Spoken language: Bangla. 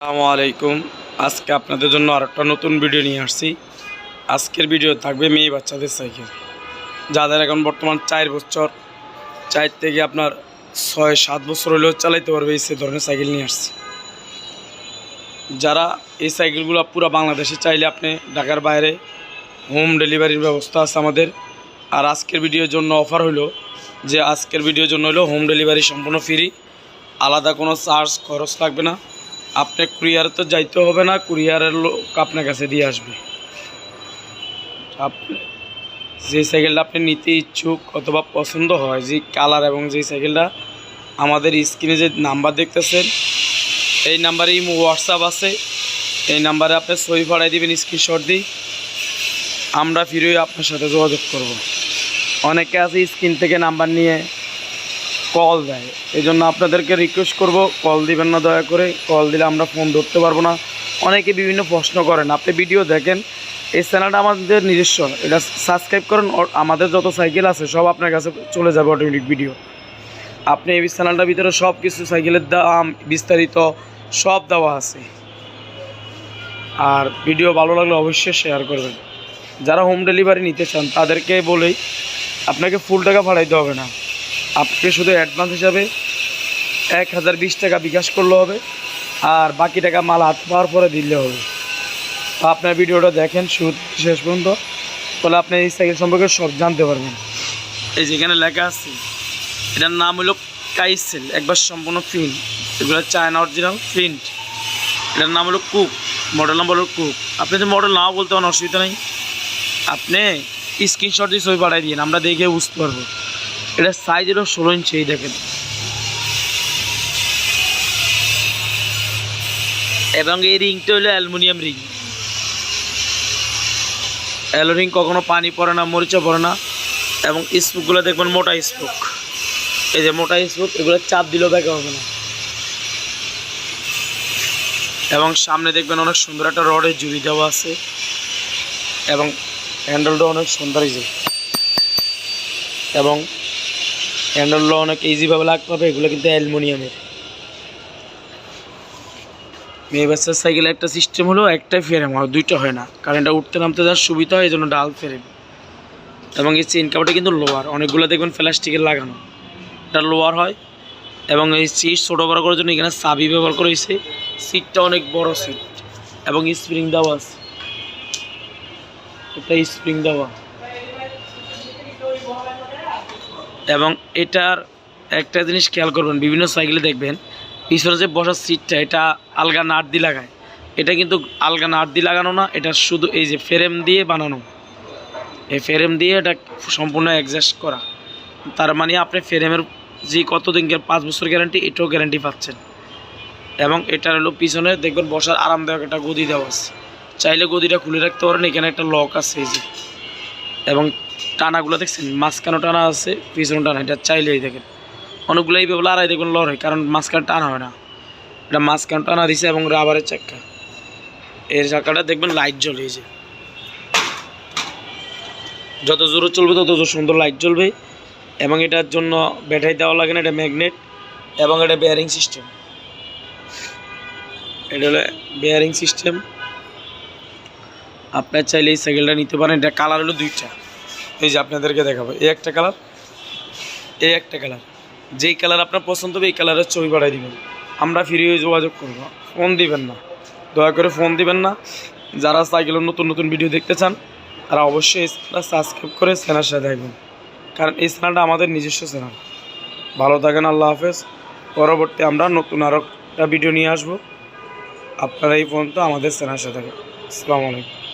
আসসালামু আলাইকুম। আজকে আপনাদের জন্য আরেকটা নতুন ভিডিও নিয়ে আসছি। আজকের ভিডিও থাকবে মেয়ে বাচ্চাদের সাইকেল। যাদের এখন বর্তমান চার বছর, চার থেকে আপনার ছয়, সাত বছর হলেও চালাইতে পারবে এই সে ধরনের সাইকেল নিয়ে আসছি। যারা এই সাইকেলগুলো পুরো বাংলাদেশে চাইলে আপনি ঢাকার বাইরে হোম ডেলিভারির ব্যবস্থা আছে আমাদের। আর আজকের ভিডিওর জন্য অফার হলো যে আজকের ভিডিওর জন্য হলো হোম ডেলিভারি সম্পূর্ণ ফ্রি। আলাদা কোনো চার্জ, খরচ লাগবে না। আপনি কুরিয়ারে তো যাইতে হবে না, কুরিয়ারের লোক আপনার কাছে দিয়ে আসবে। আপনি যে সাইকেলটা আপনি নিতে ইচ্ছুক অথবা পছন্দ হয়, যে কালার এবং যে সাইকেলটা, আমাদের স্ক্রিনে যে নাম্বার দেখতেছেন, এই নাম্বারে হোয়াটসঅ্যাপ আছে। এই নাম্বারে আপনি সই ফাড়াই দিবেন, স্ক্রিনশট দিই আমরা ফিরে আপনার সাথে যোগাযোগ করব। অনেকে আছে স্ক্রিন থেকে নাম্বার নিয়ে কল দেয়। এই জন্য আপনাদেরকে রিকোয়েস্ট করব কল দিবেন না দয়া করে। কল দিলে আমরা ফোন ধরতে পারব না। অনেকে বিভিন্ন প্রশ্ন করেন। আপনি ভিডিও দেখেন, এই চ্যানেলটা আমাদের নিজস্ব। এটা সাবস্ক্রাইব করেন আমাদের যত সাইকেল আছে, সব আপনার কাছে চলে যাবে অটোমেটিক ভিডিও আপনি এই চ্যানেলটার ভিতরে সব কিছু সাইকেলের দাম, বিস্তারিত, সব দেওয়া আছে। আর ভিডিও ভালো লাগলে অবশ্যই শেয়ার করবেন। যারা হোম ডেলিভারি নিতে চান, তাদেরকে বলেই আপনাকে ফুল টাকা পাঠাইতে হবে না। আপনি শুধু অ্যাডভান্স হিসাবে এক হাজার বিশ টাকা বিকাশ করলে হবে, আর বাকি টাকা মাল হাত পাওয়ার পরে দিলে হবে। আপনার ভিডিওটা দেখেন শুরু শেষ পর্যন্ত, তাহলে আপনি এই সাইকেল সম্পর্কে সব জানতে পারবেন। এই যেখানে লেখা আছে, এটার নাম হলো কাইসেল, একবার সম্পূর্ণ প্রিন্ট। এগুলো চায়না অরিজিনাল প্রিন্ট। এটার নাম হলো কুক মডেল নাম্বার হলো কুক। আপনি তো মডেল নাও বলতে পারেন, অসুবিধা নেই। আপনি স্ক্রিনশট দিয়ে ছবি পাঠাই দিন আমরা দেখে বুঝতে পারব। এটা সাইজ হলো ষোলো ইঞ্চি এই দেখেন। এবং এই রিংটা হলো অ্যালুমিনিয়াম রিং অ্যালো রিং কখনো পানি পড়ে না মরিচা পড়ে না। এবং স্পুকগুলো দেখবেন মোটা স্পুক এই যে মোটা স্পুক এগুলো চাপ দিলেও ব্যাকে হবে না। এবং সামনে দেখবেন অনেক সুন্দর একটা রডের জুড়ি দেওয়া আছে। এবং হ্যান্ডেলটা অনেক সুন্দর এই এবং হ্যান্ডেলগুলো অনেক ইজিভাবে লাগতে হবে এগুলো কিন্তু অ্যালুমিনিয়ামের। মেয়ে বাচ্চার সাইকেলে একটা সিস্টেম হলো, একটাই ফ্রেম হয় দুইটা হয় না। কারণ এটা উঠতে নামতে যাওয়ার সুবিধা হয় এই জন্য ডাল ফ্রেম এবং এই চেন কাপড়টা কিন্তু লোয়ার অনেকগুলো দেখবেন প্লাস্টিকের লাগানো। এটা লোয়ার হয়, এবং এই সিট ছোটো বড়ো করার জন্য এখানে চাবি ব্যবহার করা হয়েছে। সিটটা অনেক বড় সিট এবং স্প্রিং দেওয়া আছে। এটা স্প্রিং দেওয়া। এবং এটার একটা জিনিস খেয়াল করবেন, বিভিন্ন সাইকেলে দেখবেন, পিছনে যে বসার সিটটা এটা আলগা নাট দিয়ে লাগায়। এটা কিন্তু আলগা নাট দিয়ে লাগানো না, এটা শুধু এই যে ফ্রেম দিয়ে বানানো। এই ফ্রেম দিয়ে এটা সম্পূর্ণ অ্যাডজাস্ট করা। তার মানে আপনি ফ্রেমের যে কতদিন পাঁচ বছর গ্যারান্টি এটাও গ্যারান্টি পাচ্ছেন। এবং এটার হলো পিছনে দেখবেন বসার আরামদায়ক একটা গদি দেওয়া আছে। চাইলে গদিটা খুলে রাখতে পারেন, এখানে একটা লক আছে এই যে। এবং টানাগুলো দেখছেন মাঝখানে টানা আছে পিছনে টানা, এটা চাইলেই দেখেন। অনেকগুলো এইভাবে আড়াই দেখবেন লড়াই, কারণ মাঝখানে টানা হয় না। এটা মাঝখানে টানা দিছে এবং রাবারের চাক্কা। এর চাক্কাটা দেখবেন লাইট জ্বলে এই যে। যত জোরে চলবে, তত জোর সুন্দর লাইট জ্বলবে। এবং এটার জন্য ব্যাটারি দেওয়া লাগে না, এটা ম্যাগনেট এবং এটা বেয়ারিং সিস্টেম এটা হলো বেয়ারিং সিস্টেম আপনার চাইলে এই সাইকেলটা নিতে পারেন। এটা কালার হলো দুইটা। এই যে আপনাদেরকে দেখাবো। এই একটা কালার, এই একটা কালার। যেই কালার আপনার পছন্দ হবে, এই কালারের ছবি পাঠাই দিবেন। আমরা ফ্রি হয়ে যোগাযোগ করব। ফোন দিবেন না। দয়া করে ফোন দিবেন না। যারা সাইকেলের নতুন নতুন ভিডিও দেখতে চান, তারা অবশ্যই এই চ্যানেলটা সাবস্ক্রাইব করে চ্যানেলের সাথে থাকবেন। কারণ এই চ্যানেলটা আমাদের নিজস্ব চ্যানেল। ভালো থাকেন, আল্লাহ হাফেজ। পরবর্তী আমরা নতুন আরও একটা ভিডিও নিয়ে আসব। আপনারা এই পর্যন্ত আমাদের চ্যানেলের সাথে থাকবেন। আসসালামু আলাইকুম।